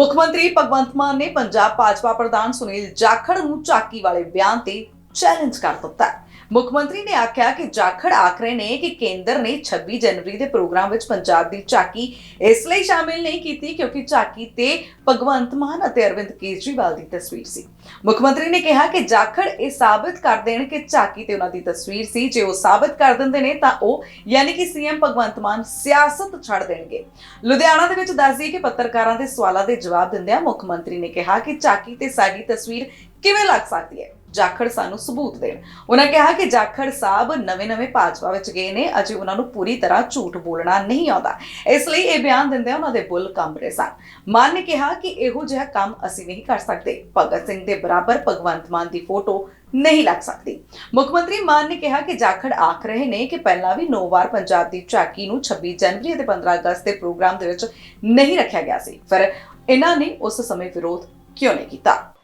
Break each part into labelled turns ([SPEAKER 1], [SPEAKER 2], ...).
[SPEAKER 1] ਮੁੱਖ ਮੰਤਰੀ ਭਗਵੰਤ ਮਾਨ ਨੇ ਪੰਜਾਬ ਭਾਜਪਾ ਪ੍ਰਧਾਨ ਸੁਨੀਲ ਜਾਖੜ ਨੂੰ ਝਾਕੀ ਵਾਲੇ ਬਿਆਨ ਤੇ ਚੈਲੰਜ ਕਰ ਦਿੱਤਾ ਮੁੱਖ ਮੰਤਰੀ ਨੇ ਆਖਿਆ ਕਿ ਜਾਖੜ ਆਖ ਰਹੇ ਨੇ ਕਿ ਕੇਂਦਰ ਨੇ 26 ਜਨਵਰੀ ਦੇ ਪ੍ਰੋਗਰਾਮ ਵਿੱਚ ਪੰਜਾਬ ਦੀ ਝਾਕੀ ਇਸ ਲਈ ਸ਼ਾਮਿਲ ਨਹੀਂ ਕੀਤੀ ਕਿਉਂਕਿ ਝਾਕੀ ਤੇ ਭਗਵੰਤ ਮਾਨ ਅਤੇ ਅਰਵਿੰਦ ਕੇਜਰੀਵਾਲ ਦੀ ਤਸਵੀਰ ਸੀ। ਮੁੱਖ ਮੰਤਰੀ ਨੇ ਕਿਹਾ ਕਿ ਜਾਖੜ ਇਹ ਸਾਬਤ ਕਰ ਦੇਣ ਕਿ ਝਾਕੀ ਤੇ ਉਹਨਾਂ ਦੀ ਤਸਵੀਰ ਸੀ। ਜੇ ਉਹ ਸਾਬਤ ਕਰ ਦਿੰਦੇ ਨੇ ਤਾਂ ਉਹ ਯਾਨੀ ਕਿ ਸੀਐਮ ਭਗਵੰਤ ਮਾਨ ਸਿਆਸਤ ਛੱਡ ਦੇਣਗੇ। ਲੁਧਿਆਣਾ ਦੇ ਵਿੱਚ ਦੱਸਦੀ ਕਿ ਪੱਤਰਕਾਰਾਂ ਦੇ ਸਵਾਲਾਂ ਦੇ ਜਵਾਬ ਦਿੰਦਿਆਂ ਮੁੱਖ ਮੰਤਰੀ ਨੇ ਕਿਹਾ ਕਿ ਝਾਕੀ ਤੇ ਸਾਡੀ ਤਸਵੀਰ ਕਿਵੇਂ ਲੱਗ ਸਕਦੀ ਹੈ। ਜਾਖੜ ਸਾਨੂੰ ਸਬੂਤ ਦੇਣ। ਉਹਨਾਂ ਕਿਹਾ ਕਿ ਜਾਖੜ ਸਾਹਿਬ ਨਵੇਂ-ਨਵੇਂ ਭਾਜਪਾ ਵਿੱਚ ਗਏ ਨੇ, ਅਜੇ ਉਹਨਾਂ ਨੂੰ ਪੂਰੀ ਤਰ੍ਹਾਂ ਝੂਠ ਬੋਲਣਾ ਨਹੀਂ ਆਉਂਦਾ। ਇਸ ਲਈ ਇਹ ਬਿਆਨ ਦਿੰਦਿਆਂ ਉਹਨਾਂ ਦੇ ਬੁੱਲ ਕੰਬ ਰਹੇ ਸਨ। ਮਾਨ ਨੇ ਕਿਹਾ ਕਿ ਇਹੋ ਜਿਹਾ ਕੰਮ ਅਸੀਂ ਨਹੀਂ ਕਰ ਸਕਦੇ। ਭਗਤ ਸਿੰਘ ਦੇ ਬਰਾਬਰ ਭਗਵੰਤ ਮਾਨ ਦੀ ਫੋਟੋ ਨਹੀਂ ਲੱਗ ਸਕਦੀ। ਮੁੱਖ ਮੰਤਰੀ ਮਾਨ ਨੇ ਕਿਹਾ ਕਿ ਜਾਖੜ ਆਖ ਰਹੇ ਨੇ ਕਿ ਪਹਿਲਾਂ ਵੀ 9 ਵਾਰ ਪੰਜਾਬ ਦੀ ਝਾਕੀ ਨੂੰ 26 ਜਨਵਰੀ ਅਤੇ 15 ਅਗਸਤ ਦੇ ਪ੍ਰੋਗਰਾਮ ਦੇ ਵਿੱਚ ਨਹੀਂ ਰੱਖਿਆ ਗਿਆ ਸੀ। ਪਰ ਇਹਨਾਂ ਨੇ ਉਸ ਸਮੇਂ ਵਿਰੋਧ ਕਿਉਂ ਨਹੀਂ ਕੀਤਾ?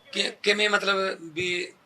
[SPEAKER 2] ਕਿਵੇਂ ਮਤਲਬ ਵੀ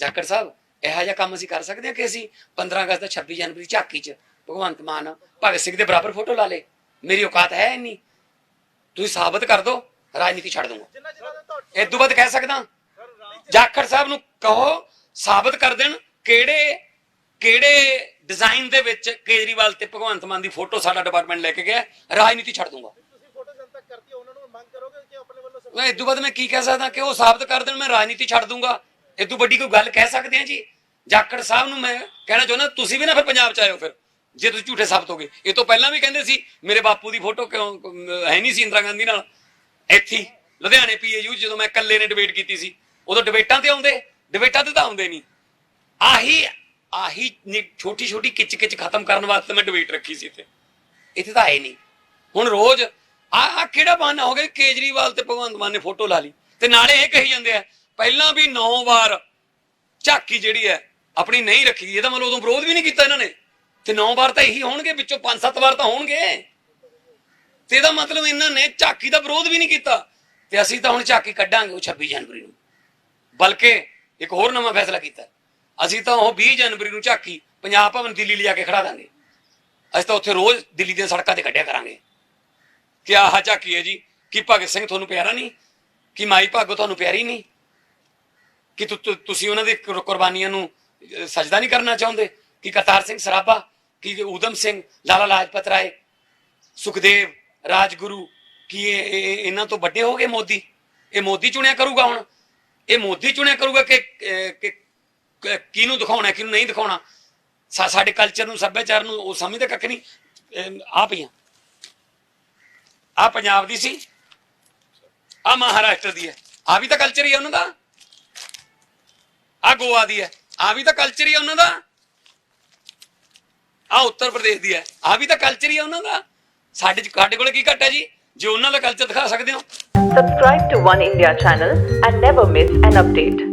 [SPEAKER 2] ਜਾਖੜ ਸਾਹਿਬ ਇਹੋ ਜਿਹਾ ਕੰਮ ਅਸੀਂ ਕਰ ਸਕਦੇ ਹਾਂ ਕਿ ਅਸੀਂ 15 ਅਗਸਤ ਦਾ 26 ਜਨਵਰੀ ਝਾਕੀ 'ਚ ਭਗਵੰਤ ਮਾਨ ਭਗਤ ਸਿੰਘ ਦੇ ਬਰਾਬਰ ਫੋਟੋ ਲਾ ਲੇ। ਮੇਰੀ ਔਕਾਤ ਹੈ ਨਹੀਂ ਤੁਸੀਂ ਸਾਬਤ ਕਰ ਦਿਓ ਰਾਜਨੀਤੀ ਛੱਡ ਦੂੰਗਾ ਇਹ ਤੋਂ ਬਾਅਦ ਕਹਿ ਸਕਦਾ। ਜਾਖੜ ਸਾਹਿਬ ਨੂੰ ਕਹੋ ਸਾਬਤ ਕਰ ਦੇਣ ਕਿਹੜੇ ਕਿਹੜੇ ਡਿਜ਼ਾਈਨ ਦੇ ਵਿੱਚ ਕੇਜਰੀਵਾਲ ਤੇ ਭਗਵੰਤ ਮਾਨ ਦੀ ਫੋਟੋ ਸਾਡਾ ਡਿਪਾਰਟਮੈਂਟ ਲੈ ਕੇ ਗਿਆ ਰਾਜਨੀਤੀ ਛੱਡ ਦੂੰਗਾ
[SPEAKER 3] ਤੁਸੀਂ ਫੋਟੋ ਜਨਤਕ ਕਰਤੀ ਉਹਨਾਂ ਨੂੰ ਮੰਗ ਕਰੋਗੇ ਕਿ ਆਪਣੇ ਵੱਲੋਂ
[SPEAKER 2] ਮੈਂ ਇਦੋਂ ਬਾਅਦ ਮੈਂ ਕੀ ਕਹਿ ਸਕਦਾ ਕਿ ਉਹ ਸਾਬਤ ਕਰ ਦੇਣ ਮੈਂ ਰਾਜਨੀਤੀ ਛੱਡ ਦੂੰਗਾ ਇਹ ਇਦੋਂ ਵੱਡੀ ਕੋਈ ਗੱਲ ਕਹਿ ਸਕਦੇ ਆ ਜੀ? ਜਾਖੜ ਸਾਹਿਬ ਨੂੰ ਮੈਂ ਕਹਿਣਾ ਚਾਹੁੰਦਾ ਤੁਸੀਂ ਵੀ ਨਾ ਫਿਰ ਪੰਜਾਬ ਚ ਆਇਓ ਫਿਰ ਜੇ ਤੁਸੀਂ ਝੂਠੇ ਸਾਬਤ ਹੋਗੇ ਇਹ ਤੋਂ ਪਹਿਲਾਂ ਵੀ ਕਹਿੰਦੇ ਸੀ ਮੇਰੇ ਬਾਪੂ ਦੀ ਫੋਟੋ ਕਿਉਂ ਹੈ ਨਹੀਂ ਸੀ ਇੰਦਰਾ ਗਾਂਧੀ ਨਾਲ। ਇੱਥੇ ਹੀ, ਲੁਧਿਆਣੇ ਪੀਏਯੂ ਜਦੋਂ ਮੈਂ ਇਕੱਲੇ ਨੇ ਡਿਬੇਟ ਕੀਤੀ ਸੀ ਉਦੋਂ ਡਿਬੇਟਾਂ ਤੇ ਆਉਂਦੇ ਡਿਬੇਟਾਂ ਤੇ ਤਾਂ ਆਉਂਦੇ ਨਹੀਂ। ਆਹੀ ਆਹੀ ਛੋਟੀ ਛੋਟੀ ਕਿਚ ਕਿਚ ਖਤਮ ਕਰਨ ਵਾਸਤੇ ਮੈਂ ਡਿਬੇਟ ਰੱਖੀ ਸੀ ਇੱਥੇ। ਇੱਥੇ ਤਾਂ ਆਏ ਨਹੀਂ। ਹੁਣ ਰੋਜ਼ ਆ ਆ ਕਿਹੜਾ ਬਹਾਨਾ ਹੋ ਗਿਆ ਕੇਜਰੀਵਾਲ ਤੇ ਭਗਵੰਤ ਮਾਨ ਨੇ ਫੋਟੋ ਲਾ ਲਈ? ਤੇ ਨਾਲੇ ਇਹ ਕਹੀ ਜਾਂਦੇ ਆ ਪਹਿਲਾਂ ਵੀ 9 ਵਾਰ ਝਾਕੀ ਜਿਹੜੀ ਹੈ ਆਪਣੀ ਨਹੀਂ ਰੱਖੀ ਇਹਦਾ ਮਤਲਬ ਉਦੋਂ ਵਿਰੋਧ ਵੀ ਨਹੀਂ ਕੀਤਾ ਇਹਨਾਂ ਨੇ। ਤੇ 9 ਵਾਰ ਤਾਂ ਇਹੀ ਹੋਣਗੇ, ਵਿੱਚੋਂ 5-7 ਵਾਰ ਤਾਂ ਹੋਣਗੇ। ਤੇ ਇਹਦਾ ਮਤਲਬ ਇਹਨਾਂ ਨੇ ਝਾਕੀ ਦਾ ਵਿਰੋਧ ਵੀ ਨਹੀਂ ਕੀਤਾ। ਤੇ ਅਸੀਂ ਤਾਂ ਹੁਣ ਝਾਕੀ ਕੱਢਾਂਗੇ ਉਹ 26 ਜਨਵਰੀ ਨੂੰ। ਬਲਕਿ ਇੱਕ ਹੋਰ ਨਵਾਂ ਫੈਸਲਾ ਕੀਤਾ। ਅਸੀਂ ਤਾਂ ਉਹ 20 ਜਨਵਰੀ ਨੂੰ ਝਾਕੀ ਪੰਜਾਬ ਭਵਨ ਦਿੱਲੀ ਲਿਆ ਕੇ ਖੜਾ ਦਾਂਗੇ। ਅਸੀਂ ਤਾਂ ਉੱਥੇ ਰੋਜ਼ ਦਿੱਲੀ ਦੀਆਂ ਸੜਕਾਂ ਤੇ ਕੱਢਿਆ ਕਰਾਂਗੇ। ਕਿ ਆਹ ਝਾਕੀ ਹੈ ਜੀ? ਕਿ ਭਗਤ ਸਿੰਘ ਤੁਹਾਨੂੰ ਪਿਆਰਾ ਨਹੀਂ? ਕਿ ਮਾਈ ਭਾਗੋ ਤੁਹਾਨੂੰ ਪਿਆਰੀ ਨਹੀਂ? ਕਿ ਤੁਸੀਂ ਉਹਨਾਂ ਦੀ ਕੁਰਬਾਨੀਆਂ ਨੂੰ ਅਹ, ਸਜਦਾ ਨਹੀਂ ਕਰਨਾ ਚਾਹੁੰਦੇ? ਕਿ ਕਰਤਾਰ ਸਿੰਘ ਸਰਾਭਾ ਕਿ ਊਧਮ ਸਿੰਘ ਲਾਲਾ ਲਾਜਪਤ ਰਾਏ ਸੁਖਦੇਵ ਰਾਜਗੁਰੂ ਕੀ ਇਹ ਇਹਨਾਂ ਤੋਂ ਵੱਡੇ ਹੋ ਗਏ ਮੋਦੀ? ਇਹ ਮੋਦੀ ਚੁਣਿਆ ਕਰੂਗਾ ਹੁਣ? ਇਹ ਮੋਦੀ ਚੁਣਿਆ ਕਰੂਗਾ ਕਿ ਕਿਹਨੂੰ ਦਿਖਾਉਣਾ ਕਿਹਨੂੰ ਨਹੀਂ ਦਿਖਾਉਣਾ? ਸਾਡੇ ਕਲਚਰ ਨੂੰ ਸੱਭਿਆਚਾਰ ਨੂੰ ਉਹ ਸਮਝਦੇ ਕੱਖ ਨਹੀਂ? ਆ ਪਈਆਂ। ਆ ਪੰਜਾਬ ਦੀ ਸੀ। ਆ ਮਹਾਰਾਸ਼ਟਰ ਦੀ ਹੈ। ਆ ਵੀ ਤਾਂ ਕਲਚਰ ਹੀ ਹੈ ਉਹਨਾਂ ਦਾ। ਆ ਗੋਆ ਦੀ ਹੈ। ਆ ਵੀ ਤਾਂ ਕਲਚਰ ਹੀ ਹੈ ਉਹਨਾਂ ਦਾ। ਆ ਉੱਤਰ ਪ੍ਰਦੇਸ਼ ਦੀ ਹੈ। ਆ ਵੀ ਤਾਂ ਕਲਚਰ ਹੀ ਹੈ ਉਹਨਾਂ ਦਾ। ਸਾਡੇ ਸਾਡੇ ਕੋਲ ਕੀ ਘੱਟ ਹੈ ਜੀ? ਜੇ ਉਹਨਾਂ ਦਾ ਕਲਚਰ ਦਿਖਾ ਸਕਦੇ ਹੋ।
[SPEAKER 4] Subscribe to One India channel and never miss an update.